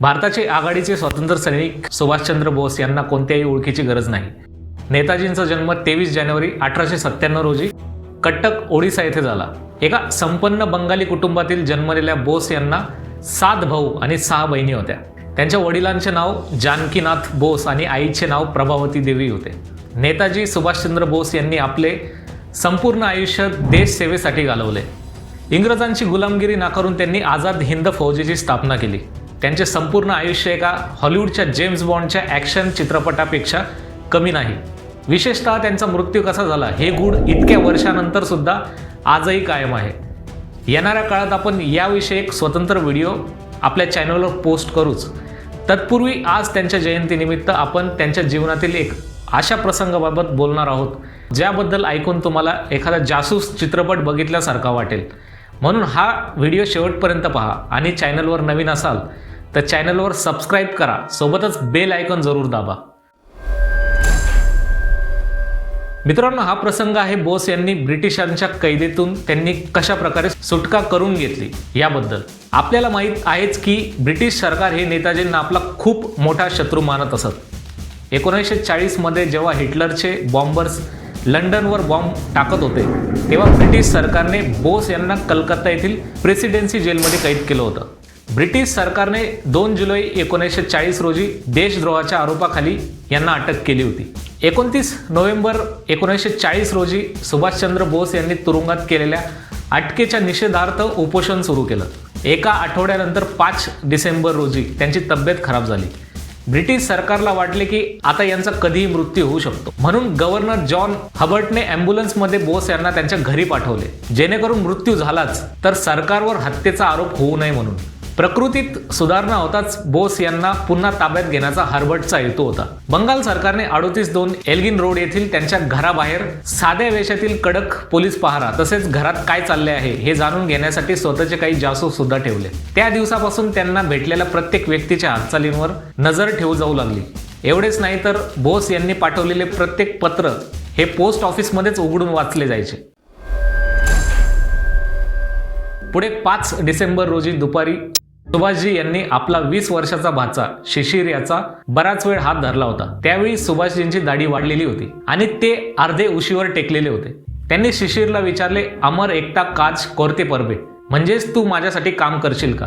भारताचे आघाडीचे स्वातंत्र्य सैनिक सुभाषचंद्र बोस यांना कोणत्याही ओळखीची गरज नाही. नेताजींचा जन्म तेवीस जानेवारी अठराशे सत्त्याण्णव रोजी कट्टक ओडिसा येथे झाला. एका संपन्न बंगाली कुटुंबातील जन्मलेल्या बोस यांना सात भाऊ आणि सहा बहिणी होत्या. त्यांच्या वडिलांचे नाव जानकीनाथ बोस आणि आईचे नाव प्रभावती देवी होते. नेताजी सुभाषचंद्र बोस यांनी आपले संपूर्ण आयुष्य देशसेवेसाठी घालवले. इंग्रजांची गुलामगिरी नाकारून त्यांनी आझाद हिंद फौजेची स्थापना केली. त्यांचे संपूर्ण आयुष्य एका हॉलिवूडच्या जेम्स बॉन्डच्या ॲक्शन चित्रपटापेक्षा कमी नाही. विशेषतः त्यांचा मृत्यू कसा झाला हे गुण इतक्या वर्षानंतर सुद्धा आजही कायम आहे. येणाऱ्या काळात आपण याविषयी एक स्वतंत्र व्हिडिओ आपल्या चॅनलवर पोस्ट करूच. तत्पूर्वी आज त्यांच्या जयंतीनिमित्त आपण त्यांच्या जीवनातील एक अशा प्रसंगाबाबत बोलणार आहोत ज्याबद्दल ऐकून तुम्हाला एखादा जासूस चित्रपट बघितल्यासारखा वाटेल. म्हणून हा व्हिडिओ शेवटपर्यंत पहा आणि चॅनलवर नवीन असाल तर चॅनलवर सबस्क्राईब करा. सोबतच बेल आयकॉन जरूर दाबा. मित्रांनो हा प्रसंग आहे बोस यांनी ब्रिटिशांच्या कैदेतून त्यांनी कशा प्रकारे सुटका करून घेतली याबद्दल. आपल्याला माहीत आहेच की ब्रिटिश सरकार हे नेताजींना आपला खूप मोठा शत्रू मानत असत. एकोणीसशे चाळीसमध्ये जेव्हा हिटलरचे बॉम्बर्स लंडनवर बॉम्ब टाकत होते तेव्हा ब्रिटिश सरकारने बोस यांना कलकत्ता येथील प्रेसिडेन्सी जेलमध्ये कैद केलं होतं. ब्रिटिश सरकारने दोन जुलै एकोणीसशे चाळीस रोजी देशद्रोहाच्या आरोपाखाली यांना अटक केली होती. एकोणतीस नोव्हेंबर एकोणीसशे चाळीस रोजी सुभाषचंद्र बोस यांनी तुरुंगात केलेल्या अटकेच्या निषेधार्थ उपोषण सुरू केलं. एका आठवड्यानंतर पाच डिसेंबर रोजी त्यांची तब्येत खराब झाली. ब्रिटिश सरकारला वाटले की आता यांचा कधीही मृत्यू होऊ शकतो. म्हणून गव्हर्नर जॉन हबर्टने अँब्युलन्समध्ये बोस यांना त्यांच्या घरी पाठवले. जेणेकरून मृत्यू झालाच तर सरकारवर हत्येचा आरोप होऊ नये म्हणून. प्रकृतीत सुधारणा होताच बोस यांना पुन्हा ताब्यात घेण्याचा हार्बर्टचा हेतू होता. बंगाल सरकारने अडोतीस दोन एल्गिन रोड येथील त्यांच्या घराबाहेर साध्या वेशातील कडक पोलीस पहारा तसेच घरात काय चालले आहे हे जाणून घेण्यासाठी स्वतःचे काही जासूस सुद्धा ठेवले. त्या दिवसापासून त्यांना भेटलेल्या प्रत्येक व्यक्तीच्या हालचालींवर नजर ठेवू जाऊ लागली. एवढेच नाही तर बोस यांनी पाठवलेले प्रत्येक पत्र हे पोस्ट ऑफिसमध्येच उघडून वाचले जायचे. पुढे पाच डिसेंबर रोजी दुपारी सुभाषजी यांनी आपला वीस वर्षाचा भाचा शिशिर याचा बराच वेळ हात धरला होता. त्यावेळी सुभाषजींची दाढी वाढलेली होती आणि ते अर्धे उशीवर टेकलेले होते. त्यांनी शिशिरला विचारले अमर एकटा काज कोरते परबे. म्हणजेच तू माझ्यासाठी काम करशील का?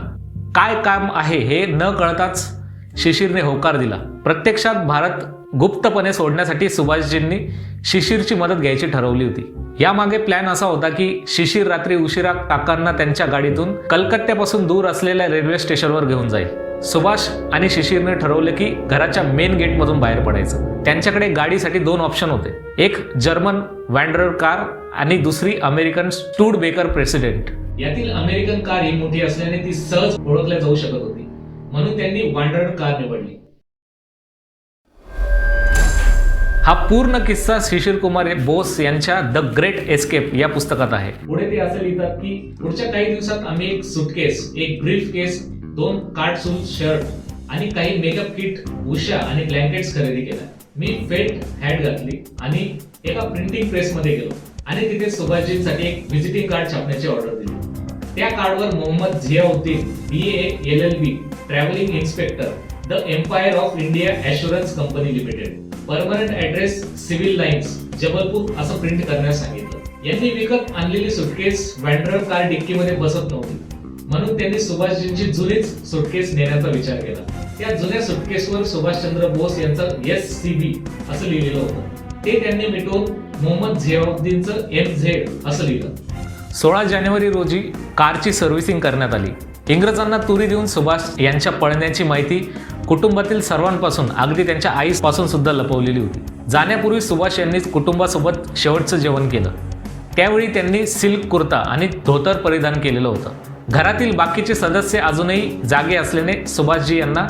काय काम आहे हे न कळताच शिशिरने होकार दिला. प्रत्यक्षात भारत गुप्तपणे सोडण्यासाठी सुभाषजींनी शिशिरची मदत घ्यायची ठरवली होती. यामागे प्लॅन असा होता की शिशिर रात्री उशिरा काकांना त्यांच्या गाडीतून कलकत्त्यापासून दूर असलेल्या रेल्वे स्टेशनवर घेऊन जाईल. सुभाष आणि शिशिरने ठरवले की घराच्या मेन गेटमधून बाहेर पडायचं. त्यांच्याकडे गाडीसाठी दोन ऑप्शन होते. एक जर्मन वँडरर कार आणि दुसरी अमेरिकन स्टूड बेकर प्रेसिडेंट यातील अमेरिकन कार ही मोठी असल्याने ती सहज ओळखल्या जाऊ शकत होती. म्हणून त्यांनी वँडरर कार निवडली. हा पूर्ण किस्सा शिशिर कुमार बोस यांच्या द ग्रेट एस्केप या पुस्तकात आहे. पुढे ते असे लिहितात की पुढच्या काही दिवसात आम्ही एक सुटकेस एक ब्रीफ केस दोन कार्ड शर्ट आणि काही मेकअप किट उषा आणि ब्लँकेट्स खरेदी केला मी फेट हॅट घातली आणि एका प्रिंटिंग प्रेस मध्ये गेलो आणि तिथे सुभाषजींसाठी एक व्हिजिटिंग कार्ड छापण्याची ऑर्डर दिली. त्या कार्डवर Mohammad Ziauddin B A L L B travelling inspector the Empire of India assurance company limited permanent address civil lines Jabalpur असं प्रिंट करण्यास सांगितलं. यांनी विकत आणलेली सुटकेस वॅन्ड्रर कार डिक्कीमध्ये बसत नव्हती. म्हणून त्यांनी सुभाषजींची जुनीच सुटकेस नेण्याचा विचार केला. त्या जुन्या सुटकेसवर सुभाषचंद्र बोस यांचं एस सी बी असं लिहिलेलं होतं. ते त्यांनी मिटवून मोहम्मद झियाउद्दीनचं एम झेड असं लिहिलं. सोळा जानेवारी रोजी कारची सर्व्हिसिंग करण्यात आली. इंग्रजांना तुरी देऊन सुभाष यांच्या पळण्याची माहिती कुटुंबातील सर्वांपासून अगदी त्यांच्या आईपासून सुद्धा लपवलेली होती. जाण्यापूर्वी सुभाष यांनी कुटुंबासोबत शेवटचं जेवण केलं. त्यावेळी त्यांनी सिल्क कुर्ता आणि धोतर परिधान केलेलं होतं. घरातील बाकीचे सदस्य अजूनही जागे असल्याने सुभाषजी यांना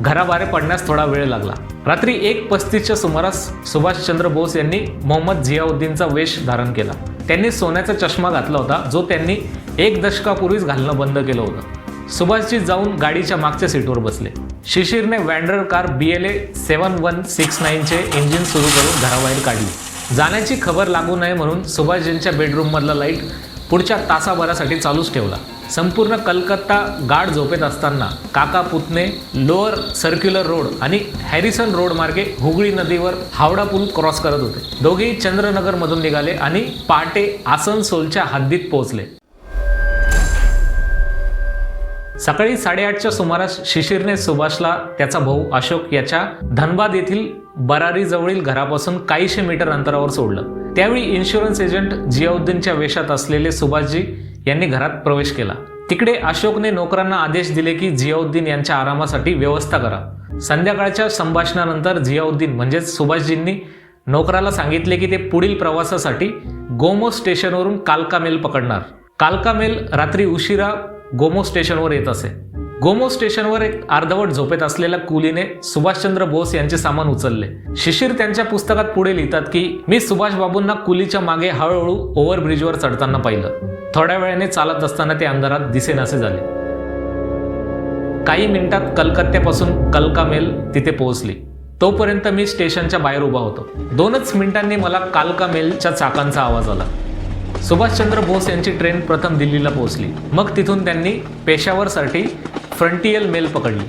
घराबाहेर पडण्यास थोडा वेळ लागला. रात्री एक पस्तीसच्या सुमारास सुभाषचंद्र बोस यांनी मोहम्मद झियाउद्दीनचा वेश धारण केला. त्यांनी सोन्याचा चष्मा घातला होता जो त्यांनी एक दशकापूर्वीच घालणं बंद केलं होतं. सुभाषजी जाऊन गाडीच्या मागच्या सीटवर बसले. शिशिरने wanderer car B L A seven one six नाईनचे engine सुरू करून घराबाहेर काढली. जाण्याची खबर लागू नये म्हणून सुभाषजींच्या बेडरूममधला लाइट पुढच्या तासाभरासाठी चालूच ठेवला. संपूर्ण कलकत्ता गाढ झोपेत असताना काका पुतणे लोअर सर्क्युलर रोड आणि हॅरिसन रोड मार्गे हुगळी नदीवर हावडा पूल क्रॉस करत होते. दोघेही चंद्रनगरमधून निघाले आणि पहाटे आसनसोलच्या हद्दीत पोहोचले. सकाळी साडेआठच्या सुमारास शिशिरने सुभाषला त्याचा भाऊ अशोक याच्या धनबाद येथील बरारीजवळील घरापासून काहीशे मीटर अंतरावर सोडलं. त्यावेळी इन्शुरन्स एजंट जियाउद्दीनच्या वेशात असलेले सुभाषजी यांनी घरात प्रवेश केला. तिकडे अशोकने नोकरांना आदेश दिले की जियाउद्दीन यांच्या आरामासाठी व्यवस्था करा. संध्याकाळच्या संभाषणानंतर जियाउद्दीन म्हणजेच सुभाषजींनी नोकराला सांगितले की ते पुढील प्रवासासाठी गोमो स्टेशनवरून कालका मेल पकडणार. कालका मेल रात्री उशिरा गोमो स्टेशनवर येत असे. गोमो स्टेशनवर एक अर्धवट झोपेत असलेल्या कुलीने सुभाषचंद्र बोस यांचे सामान उचलले. शिशिर त्यांच्या पुस्तकात पुढे लिहितात की मी सुभाष बाबूंना कुलीच्या मागे हळूहळू ओव्हरब्रिजवर चढताना पाहिलं. थोड्या वेळाने चालत असताना ते अंधारात दिसेनासे झाले. काही मिनिटात कलकत्त्यापासून कलका मेल तिथे पोहोचली. तोपर्यंत मी स्टेशनच्या बाहेर उभा होतो. दोनच मिनिटांनी मला कालका मेलच्या चाकांचा आवाज आला. सुभाषचंद्र बोस यांची ट्रेन प्रथम दिल्लीला पोहोचली. मग तिथून त्यांनी पेशावरसाठी फ्रंटियल मेल पकडली.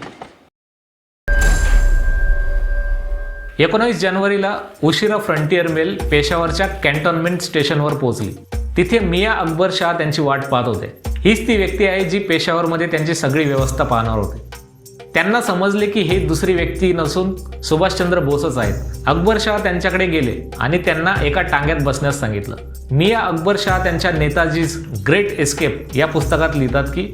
एकोणावीस जानेवारीला उशिरा फ्रंटियर मेल पेशावरच्या कॅन्टॉनमेंट स्टेशनवर पोहोचली. तिथे मिया अकबर शाह त्यांची वाट पाहत होते. हीच ती व्यक्ती आहे जी पेशावरमध्ये त्यांची सगळी व्यवस्था पाहणार होती. त्यांना समजले की हे दुसरी व्यक्ती नसून सुभाषचंद्र बोसच आहेत. अकबर शाह त्यांच्याकडे गेले आणि त्यांना एका टांग्यात बसण्यास सांगितलं. मिया अकबर शाह त्यांच्या नेताजीज ग्रेट एस्केप या पुस्तकात लिहितात की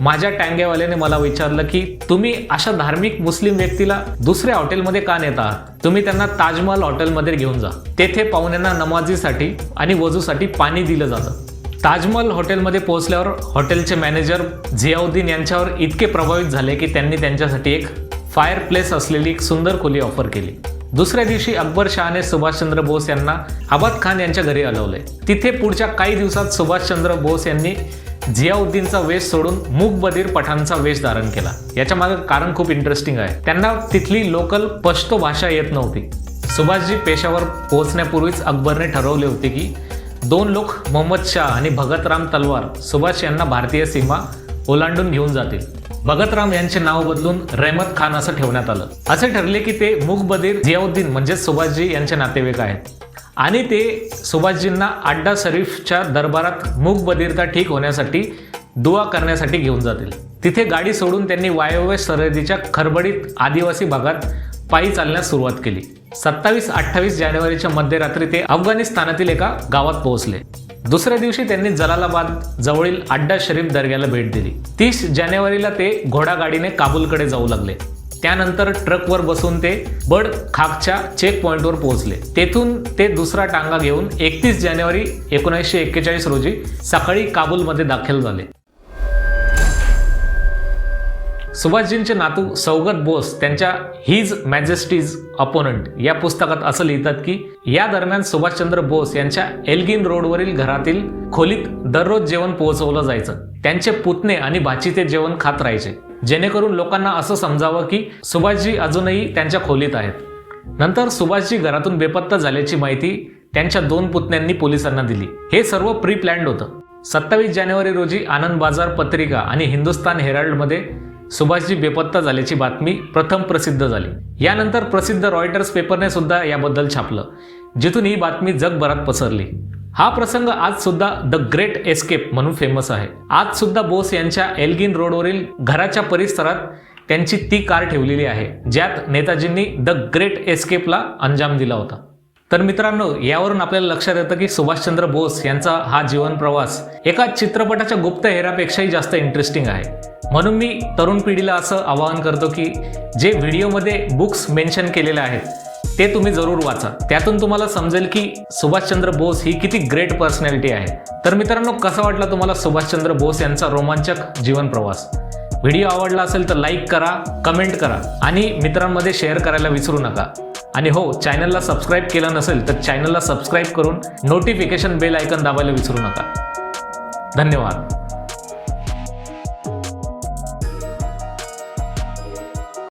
माझ्या टांगेवाल्याने मला विचारलं की तुम्ही अशा धार्मिक मुस्लिम व्यक्तीला दुसऱ्या हॉटेलमध्ये का नेता आहात? तुम्ही त्यांना ताजमहल हॉटेलमध्ये घेऊन जा. तेथे पाहुण्यांना नमाजीसाठी आणि वजूसाठी पाणी दिलं जातं. ताजमहल हॉटेलमध्ये पोहोचल्यावर हॉटेलचे मॅनेजर झियाउद्दीन यांच्यावर इतके प्रभावित झाले की त्यांनी त्यांच्यासाठी एक फायर प्लेस असलेली एक सुंदर खोली ऑफर केली. दुसऱ्या दिवशी अकबर शहाने सुभाषचंद्र बोस यांना आबाद खान यांच्या घरी हलवले. तिथे पुढच्या काही दिवसात सुभाषचंद्र बोस यांनी झियाउद्दीनचा वेश सोडून मूक बधीर पठाणचा वेश धारण केला. याच्या मागे कारण खूप इंटरेस्टिंग आहे. त्यांना तिथली लोकल पश्तो भाषा येत नव्हती. सुभाषजी पेशावर पोहोचण्यापूर्वीच अकबरने ठरवले होते की दोन लोक मोहम्मद शाह आणि भगतराम तलवार सुभाष यांना भारतीय सीमा ओलांडून घेऊन जातील. भगतराम यांचे नाव बदलून रहमत खान असं ठेवण्यात आलं. असे ठरले की ते मुखबदीर जियाउद्दीन म्हणजेच सुभाषजी यांचे नातेवाईक आहेत. आणि ते सुभाषजींना अड्डा शरीफच्या दरबारात मुखबदीरता ठीक होण्यासाठी दुवा करण्यासाठी घेऊन जातील. तिथे गाडी सोडून त्यांनी वायव्य सरहदीच्या खरबडीत आदिवासी भागात पायी चालण्यास सुरुवात केली. सत्तावीस अठ्ठावीस जानेवारीच्या मध्यरात्री ते अफगाणिस्तानातील एका गावात पोहोचले. दुसऱ्या दिवशी त्यांनी जलालाबाद जवळील अड्डा शरीफ दर्ग्याला भेट दिली. तीस जानेवारीला ते घोडागाडीने काबूलकडे जाऊ लागले. त्यानंतर ट्रकवर बसून ते बड खाकच्या चेक पॉइंटवर पोहोचले. तेथून ते दुसरा टांगा घेऊन एकतीस जानेवारी एकोणीसशे एक्केचाळीस रोजी सकाळी काबूलमध्ये दाखल झाले. सुभाषजींचे नातू सौगत बोस त्यांच्या हिज मॅजेस्टीज अपोनंट या पुस्तकात असं लिहितात की या दरम्यान सुभाषचंद्र बोस यांच्या एल्गिन रोडवरील घरातील खोलीत दररोज जेवण पोहोचवलं जायचं. त्यांचे पुतणे आणि भाची ते जेवण खात राहायचे. जेणेकरून लोकांना असं समजावं की सुभाषजी अजूनही त्यांच्या खोलीत आहेत. नंतर सुभाषजी घरातून बेपत्ता झाल्याची माहिती त्यांच्या दोन पुतण्यांनी पोलिसांना दिली. हे सर्व प्री प्लॅन्ड होतं. सत्तावीस जानेवारी रोजी आनंद बाजार पत्रिका आणि हिंदुस्तान हेराल्डमध्ये सुभाषजी बेपत्ता झाल्याची बातमी प्रथम प्रसिद्ध झाली. यानंतर प्रसिद्ध रॉयटर्स पेपरने सुद्धा याबद्दल छापलं. जिथून ही बातमी जगभरात पसरली. हा प्रसंग आज सुद्धा द ग्रेट एस्केप म्हणून फेमस आहे. आज सुद्धा बोस यांच्या एल्गिन रोडवरील घराच्या परिसरात त्यांची ती कार ठेवलेली आहे ज्यात नेताजींनी द ग्रेट एस्केपला अंजाम दिला होता. तर मित्रांनो यावरून आपल्याला लक्षात येतं की सुभाषचंद्र बोस यांचा हा जीवन प्रवास एका चित्रपटाच्या गुप्त हेरापेक्षाही जास्त इंटरेस्टिंग आहे. म्हणून मी तरुण पिढीला असं आवाहन करतो की जे व्हिडिओमध्ये बुक्स मेन्शन केलेले आहेत ते तुम्ही जरूर वाचा. त्यातून तुम्हाला समजेल की सुभाषचंद्र बोस ही किती ग्रेट पर्सनॅलिटी आहे. तर मित्रांनो कसा वाटला तुम्हाला सुभाषचंद्र बोस यांचा रोमांचक जीवन प्रवास? व्हिडिओ आवडला असेल तर लाईक करा कमेंट करा आणि मित्रांमध्ये शेअर करायला विसरू नका. आणि हो चॅनलला सबस्क्राईब केलं नसेल तर चॅनलला सबस्क्राईब करून नोटिफिकेशन बेल आयकन दाबायला विसरू नका. धन्यवाद.